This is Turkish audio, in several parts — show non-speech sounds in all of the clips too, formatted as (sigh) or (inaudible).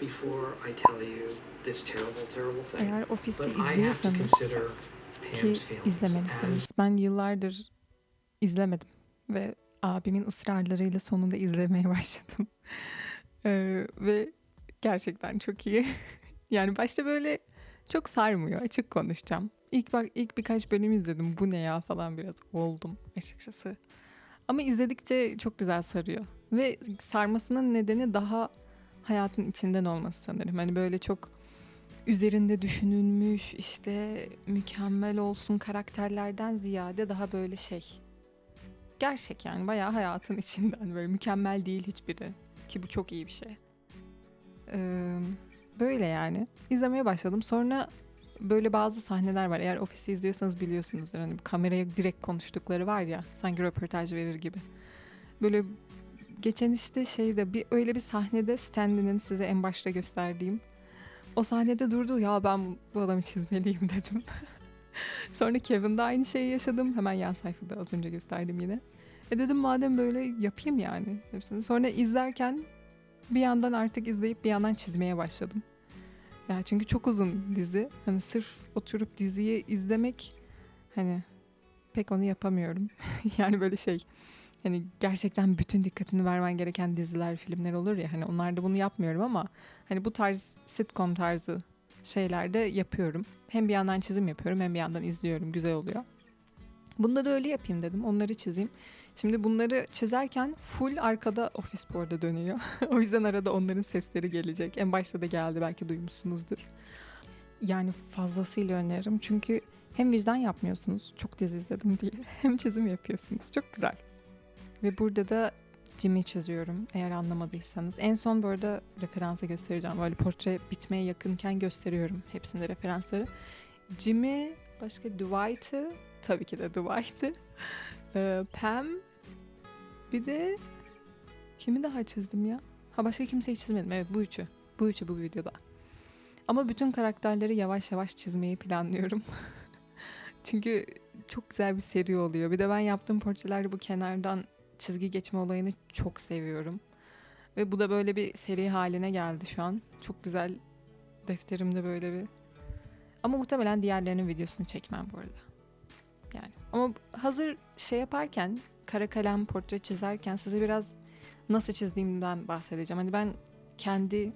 before I tell you this terrible, terrible thing. Eğer ofisi But izliyorsanız ki izlemelisiniz. Ben yıllardır izlemedim ve abimin ısrarlarıyla sonunda izlemeye (laughs) başladım. Ee, ve gerçekten çok iyi. (laughs) yani başta böyle çok sarmıyor. Açık konuşacağım. İlk bak ilk birkaç bölüm izledim. Bu ne ya falan biraz oldum açıkçası. Ama izledikçe çok güzel sarıyor. Ve sarmasının nedeni daha hayatın içinden olması sanırım. Hani böyle çok üzerinde düşünülmüş işte mükemmel olsun karakterlerden ziyade daha böyle şey gerçek yani bayağı hayatın içinden böyle mükemmel değil hiçbiri ki bu çok iyi bir şey. Ee, böyle yani izlemeye başladım sonra böyle bazı sahneler var eğer ofisi izliyorsanız biliyorsunuzdur hani kameraya direkt konuştukları var ya sanki röportaj verir gibi. Böyle geçen işte şeyde bir öyle bir sahnede Stanley'nin size en başta gösterdiğim o sahnede durdu ya ben bu adamı çizmeliyim (laughs) dedim. Sonra Kevin'de aynı şeyi yaşadım. Hemen yan sayfada az önce gösterdim yine. E dedim madem böyle yapayım yani. hepsini. Sonra izlerken bir yandan artık izleyip bir yandan çizmeye başladım. Ya çünkü çok uzun dizi. Hani sırf oturup diziyi izlemek hani pek onu yapamıyorum. (laughs) yani böyle şey hani gerçekten bütün dikkatini vermen gereken diziler, filmler olur ya hani onlarda bunu yapmıyorum ama hani bu tarz sitcom tarzı şeylerde yapıyorum. Hem bir yandan çizim yapıyorum hem bir yandan izliyorum. Güzel oluyor. Bunda da öyle yapayım dedim. Onları çizeyim. Şimdi bunları çizerken full arkada ofis bu dönüyor. (laughs) o yüzden arada onların sesleri gelecek. En başta da geldi belki duymuşsunuzdur. Yani fazlasıyla öneririm. Çünkü hem vicdan yapmıyorsunuz. Çok dizi izledim diye. (laughs) Hem çizim yapıyorsunuz. Çok güzel. Ve burada da Jimmy çiziyorum eğer anlamadıysanız. En son bu arada referansı göstereceğim. Böyle portre bitmeye yakınken gösteriyorum hepsinde referansları. Jimmy, başka Dwight'ı, tabii ki de Dwight'ı. (laughs) Ee, Pam, bir de kimi daha çizdim ya? Ha başka kimseyi çizmedim. Evet bu üçü. Bu üçü bu videoda. Ama bütün karakterleri yavaş yavaş çizmeyi planlıyorum. (laughs) Çünkü çok güzel bir seri oluyor. Bir de ben yaptığım portrelerde bu kenardan çizgi geçme olayını çok seviyorum. Ve bu da böyle bir seri haline geldi şu an. Çok güzel defterimde böyle bir... Ama muhtemelen diğerlerinin videosunu çekmem bu arada. Yani ama hazır şey yaparken, kara kalem portre çizerken size biraz nasıl çizdiğimden bahsedeceğim. Hani ben kendi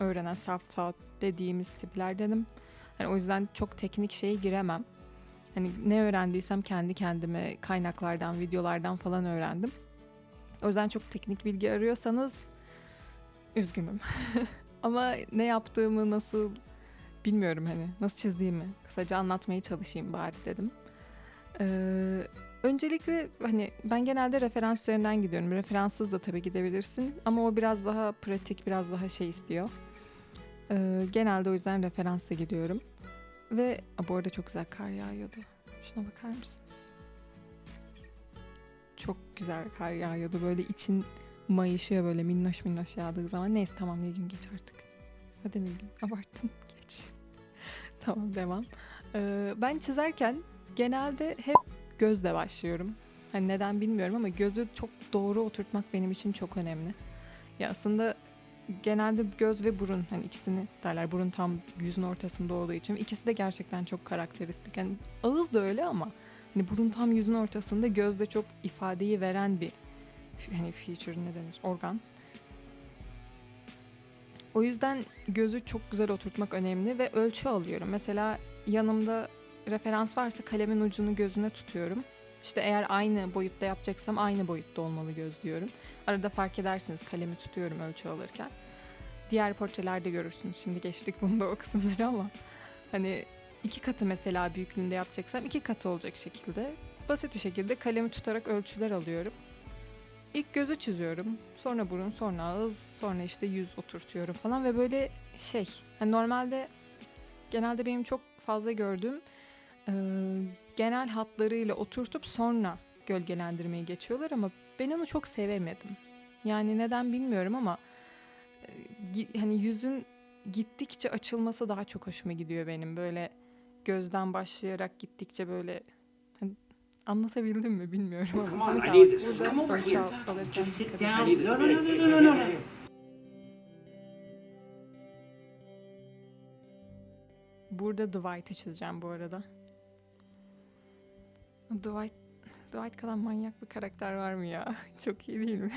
öğrenen self-taught dediğimiz tiplerdenim. Hani o yüzden çok teknik şeye giremem. Hani ne öğrendiysem kendi kendime kaynaklardan, videolardan falan öğrendim. O yüzden çok teknik bilgi arıyorsanız üzgünüm. (laughs) Ama ne yaptığımı nasıl bilmiyorum hani nasıl çizdiğimi kısaca anlatmaya çalışayım bari dedim. Ee, öncelikle hani ben genelde referans üzerinden gidiyorum. Referanssız da tabii gidebilirsin ama o biraz daha pratik, biraz daha şey istiyor. Ee, genelde o yüzden referansla gidiyorum. Ve a, bu arada çok güzel kar yağıyordu. Şuna bakar mısınız? Çok güzel kar yağıyordu. Böyle için mayışıyor böyle minnoş minnoş yağdığı zaman. Neyse tamam Nilgün geç artık. Hadi Nilgün abarttın (laughs) geç. tamam devam. Ee, ben çizerken genelde hep gözle başlıyorum. Hani neden bilmiyorum ama gözü çok doğru oturtmak benim için çok önemli. Ya aslında genelde göz ve burun hani ikisini derler burun tam yüzün ortasında olduğu için ikisi de gerçekten çok karakteristik. Yani ağız da öyle ama hani burun tam yüzün ortasında göz de çok ifadeyi veren bir hani feature ne denir organ. O yüzden gözü çok güzel oturtmak önemli ve ölçü alıyorum. Mesela yanımda referans varsa kalemin ucunu gözüne tutuyorum. İşte eğer aynı boyutta yapacaksam aynı boyutta olmalı göz diyorum. Arada fark edersiniz kalemi tutuyorum ölçü alırken. Diğer portrelerde görürsünüz. Şimdi geçtik (laughs) bunda o kısımları ama hani iki katı mesela büyüklüğünde yapacaksam iki katı olacak şekilde basit bir şekilde kalemi tutarak ölçüler alıyorum. İlk gözü çiziyorum. Sonra burun, sonra ağız, sonra işte yüz oturtuyorum falan ve böyle şey. Hani normalde genelde benim çok fazla gördüğüm e, genel hatlarıyla oturtup sonra gölgelendirmeye geçiyorlar ama ben onu çok sevemedim. Yani neden bilmiyorum ama e, hani yüzün gittikçe açılması daha çok hoşuma gidiyor benim. Böyle gözden başlayarak gittikçe böyle hani anlatabildim mi bilmiyorum ama. On, Mesela burada al- alırken no, no, no, no, no, no. burada Dwight'ı çizeceğim bu arada. Dwight, Dwight kadar manyak bir karakter var mı ya? (laughs) Çok iyi değil mi?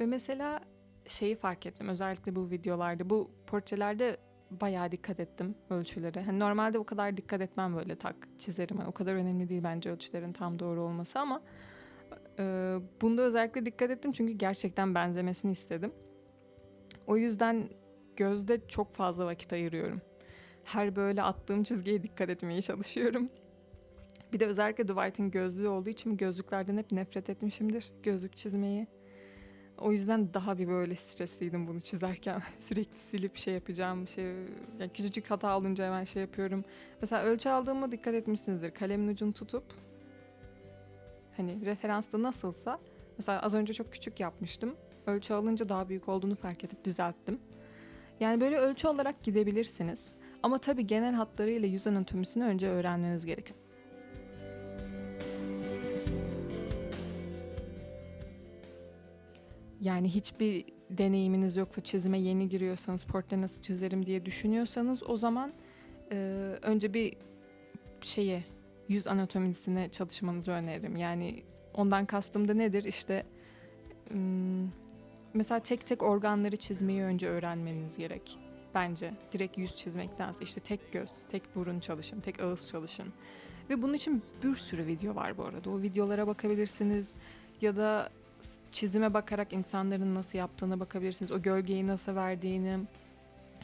Ve mesela şeyi fark ettim özellikle bu videolarda, bu portrelerde bayağı dikkat ettim ölçülere. Hani normalde o kadar dikkat etmem böyle tak çizerim. Yani o kadar önemli değil bence ölçülerin tam doğru olması ama e, bunda özellikle dikkat ettim çünkü gerçekten benzemesini istedim. O yüzden gözde çok fazla vakit ayırıyorum. Her böyle attığım çizgiye dikkat etmeye çalışıyorum. Bir de özellikle Dwight'in gözlüğü olduğu için gözlüklerden hep nefret etmişimdir. Gözlük çizmeyi. O yüzden daha bir böyle stresliydim bunu çizerken. (laughs) Sürekli silip şey yapacağım. Şey, yani küçücük hata olunca hemen şey yapıyorum. Mesela ölçü aldığıma dikkat etmişsinizdir. Kalemin ucunu tutup hani referansta nasılsa mesela az önce çok küçük yapmıştım. Ölçü alınca daha büyük olduğunu fark edip düzelttim. Yani böyle ölçü olarak gidebilirsiniz. Ama tabii genel hatlarıyla yüz anatomisini önce öğrenmeniz gerekir. Yani hiçbir deneyiminiz yoksa çizime yeni giriyorsanız portre nasıl çizerim diye düşünüyorsanız o zaman e, önce bir şeye yüz anatomisine çalışmanızı öneririm. Yani ondan kastım da nedir? İşte ım, mesela tek tek organları çizmeyi önce öğrenmeniz gerek. Bence direkt yüz çizmektense işte tek göz, tek burun çalışın, tek ağız çalışın. Ve bunun için bir sürü video var bu arada. O videolara bakabilirsiniz ya da çizime bakarak insanların nasıl yaptığına bakabilirsiniz. O gölgeyi nasıl verdiğini.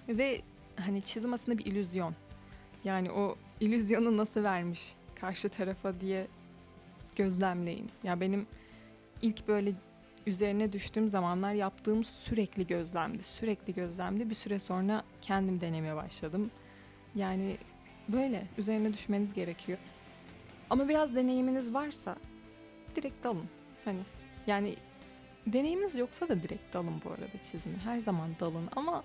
Ve hani çizim aslında bir illüzyon. Yani o illüzyonu nasıl vermiş karşı tarafa diye gözlemleyin. Ya benim ilk böyle üzerine düştüğüm zamanlar yaptığım sürekli gözlemdi. Sürekli gözlemdi. Bir süre sonra kendim denemeye başladım. Yani böyle üzerine düşmeniz gerekiyor. Ama biraz deneyiminiz varsa direkt dalın. Hani yani deneyiminiz yoksa da direkt dalın bu arada çizimi. Her zaman dalın ama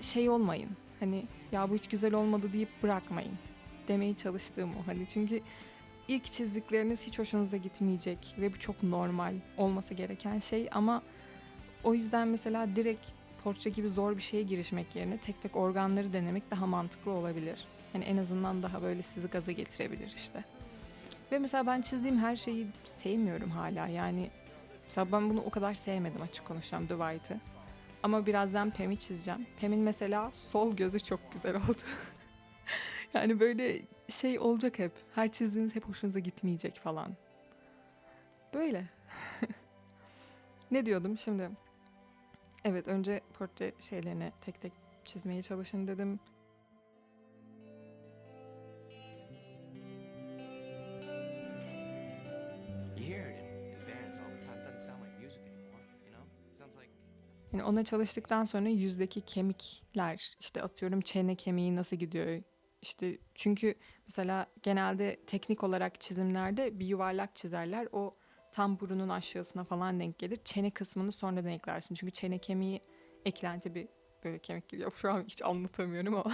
şey olmayın. Hani ya bu hiç güzel olmadı deyip bırakmayın. Demeye çalıştığım o. Hani çünkü ilk çizdikleriniz hiç hoşunuza gitmeyecek ve bu çok normal olması gereken şey ama o yüzden mesela direkt portre gibi zor bir şeye girişmek yerine tek tek organları denemek daha mantıklı olabilir. Hani en azından daha böyle sizi gaza getirebilir işte. Ve mesela ben çizdiğim her şeyi sevmiyorum hala. Yani mesela ben bunu o kadar sevmedim açık konuşacağım The. Ama birazdan Pam'i çizeceğim. Pam'in mesela sol gözü çok güzel oldu. (laughs) yani böyle şey olacak hep. Her çizdiğiniz hep hoşunuza gitmeyecek falan. Böyle. (laughs) ne diyordum şimdi? Evet önce portre şeylerini tek tek çizmeye çalışın dedim. Yani ona çalıştıktan sonra yüzdeki kemikler işte atıyorum çene kemiği nasıl gidiyor işte çünkü mesela genelde teknik olarak çizimlerde bir yuvarlak çizerler o tam burunun aşağısına falan denk gelir çene kısmını sonradan eklersin çünkü çene kemiği eklenti bir böyle kemik geliyor şu hiç anlatamıyorum ama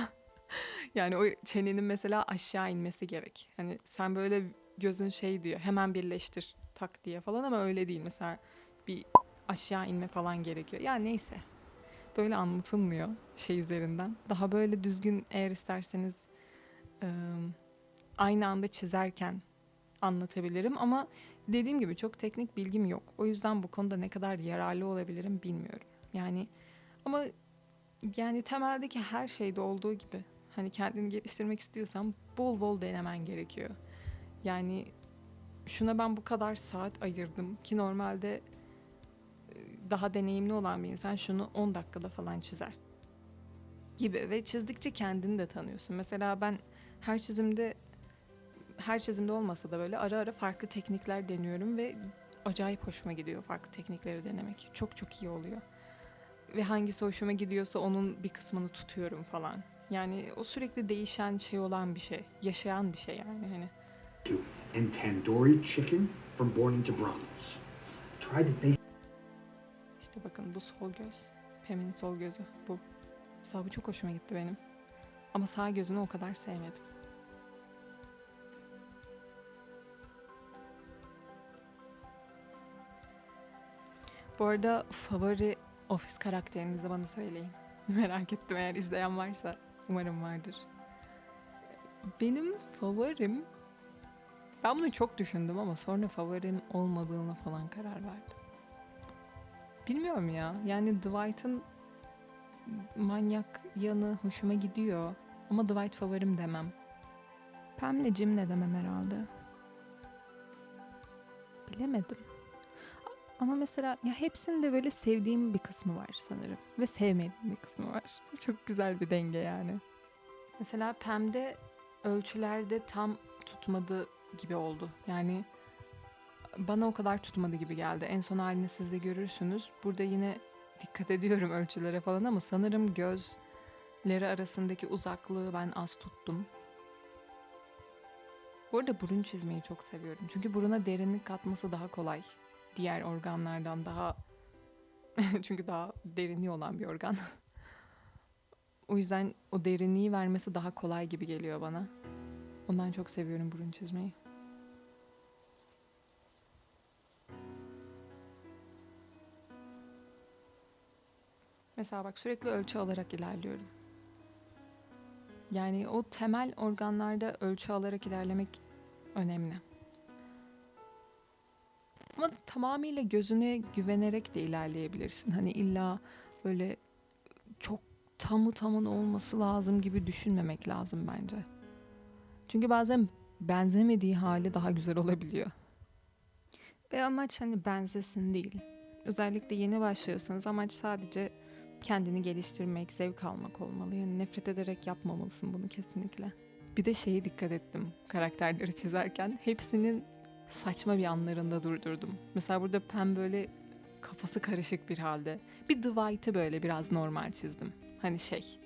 (laughs) yani o çenenin mesela aşağı inmesi gerek hani sen böyle gözün şey diyor hemen birleştir tak diye falan ama öyle değil mesela bir aşağı inme falan gerekiyor. Ya neyse. Böyle anlatılmıyor şey üzerinden. Daha böyle düzgün eğer isterseniz aynı anda çizerken anlatabilirim ama dediğim gibi çok teknik bilgim yok. O yüzden bu konuda ne kadar yararlı olabilirim bilmiyorum. Yani ama yani temeldeki her şeyde olduğu gibi hani kendini geliştirmek istiyorsan bol bol denemen gerekiyor. Yani şuna ben bu kadar saat ayırdım ki normalde daha deneyimli olan bir insan şunu 10 dakikada falan çizer gibi ve çizdikçe kendini de tanıyorsun. Mesela ben her çizimde her çizimde olmasa da böyle ara ara farklı teknikler deniyorum ve acayip hoşuma gidiyor farklı teknikleri denemek. Çok çok iyi oluyor. Ve hangisi hoşuma gidiyorsa onun bir kısmını tutuyorum falan. Yani o sürekli değişen şey olan bir şey. Yaşayan bir şey yani hani. and tandoori chicken from Born Brothels. Try to bake İşte bakın bu sol göz. Pem'in sol gözü bu. Mesela bu çok hoşuma gitti benim. Ama sağ gözünü o kadar sevmedim. Bu arada favori ofis karakterinizi bana söyleyin. (laughs) Merak ettim eğer izleyen varsa. Umarım vardır. Benim favorim... Ben bunu çok düşündüm ama sonra favorim olmadığına falan karar verdim. Bilmiyorum ya. Yani Dwight'ın manyak yanı hoşuma gidiyor. Ama Dwight favorim demem. Pam'le Jim ne demem herhalde. Bilemedim. Ama mesela ya hepsinde böyle sevdiğim bir kısmı var sanırım. Ve sevmediğim bir kısmı var. (laughs) Çok güzel bir denge yani. Mesela Pam'de ölçülerde tam tutmadı gibi oldu. Yani bana o kadar tutmadı gibi geldi. En son halini siz de görürsünüz. Burada yine dikkat ediyorum (laughs) ölçülere falan ama sanırım gözleri arasındaki uzaklığı ben az tuttum. Bu arada burun çizmeyi çok seviyorum. Çünkü buruna derinlik katması daha kolay. Diğer organlardan daha... (laughs) Çünkü daha derinliği olan bir organ. o yüzden o derinliği vermesi daha kolay gibi geliyor bana. Ondan çok seviyorum burun çizmeyi. Mesela bak sürekli ölçü alarak ilerliyorum. Yani o temel organlarda ölçü alarak ilerlemek önemli. Ama tamamıyla gözüne güvenerek de ilerleyebilirsin. Hani illa böyle çok tamı tamına olması lazım gibi düşünmemek lazım bence. Çünkü bazen benzemediği hali daha güzel olabiliyor. Ve amaç hani benzesin değil. Özellikle yeni başlıyorsanız amaç sadece kendini geliştirmek, zevk almak olmalı. Yani nefret ederek yapmamalısın bunu kesinlikle. Bir de şeye dikkat ettim karakterleri çizerken. Hepsinin saçma bir anlarında durdurdum. Mesela burada Pam böyle kafası karışık bir halde. Bir Dwight'ı böyle biraz normal çizdim. Hani şey,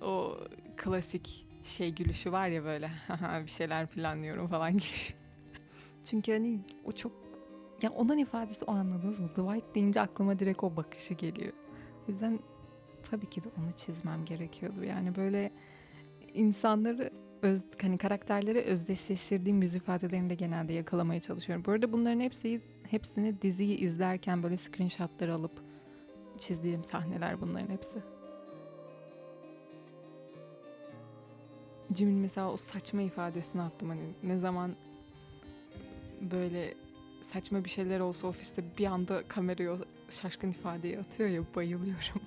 o klasik şey gülüşü var ya böyle bir şeyler planlıyorum falan gibi. Çünkü hani o çok ya onun ifadesi o anladınız mı? Dwight deyince aklıma direkt o bakışı geliyor. O yüzden tabii ki de onu çizmem gerekiyordu. Yani böyle insanları öz, hani karakterleri özdeşleştirdiğim yüz ifadelerini de genelde yakalamaya çalışıyorum. Bu arada bunların hepsi hepsini diziyi izlerken böyle screenshotları alıp çizdiğim sahneler bunların hepsi. Jim'in mesela o saçma ifadesini attım hani ne zaman böyle saçma bir şeyler olsa ofiste bir anda kameraya şaşkın ifadeyi atıyor ya bayılıyorum.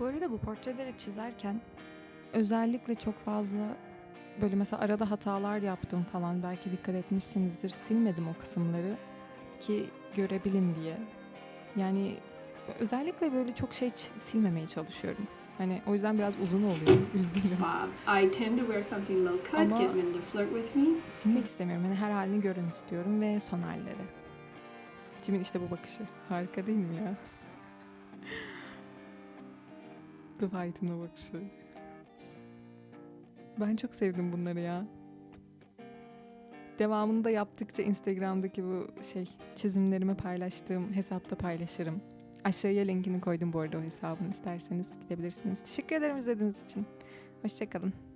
Bu arada bu portreleri çizerken özellikle çok fazla böyle mesela arada hatalar yaptım falan belki dikkat etmişsinizdir. Silmedim o kısımları ki görebilin diye. Yani özellikle böyle çok şey silmemeye çalışıyorum. Hani o yüzden biraz uzun oluyor. (laughs) Üzgünüm. Bob. I tend to wear something low cut, Ama- get men to flirt with me. Silmek istemiyorum. Hani her halini görün istiyorum ve son halleri. Jimin işte bu bakışı. Harika değil mi ya? (laughs) Dwight'ın o bakışı. Ben çok sevdim bunları ya. Devamını da yaptıkça Instagram'daki bu şey çizimlerimi paylaştığım hesapta paylaşırım. Aşağıya linkini koydum bu arada o hesabın isterseniz gidebilirsiniz. Teşekkür ederim izlediğiniz için. Hoşçakalın.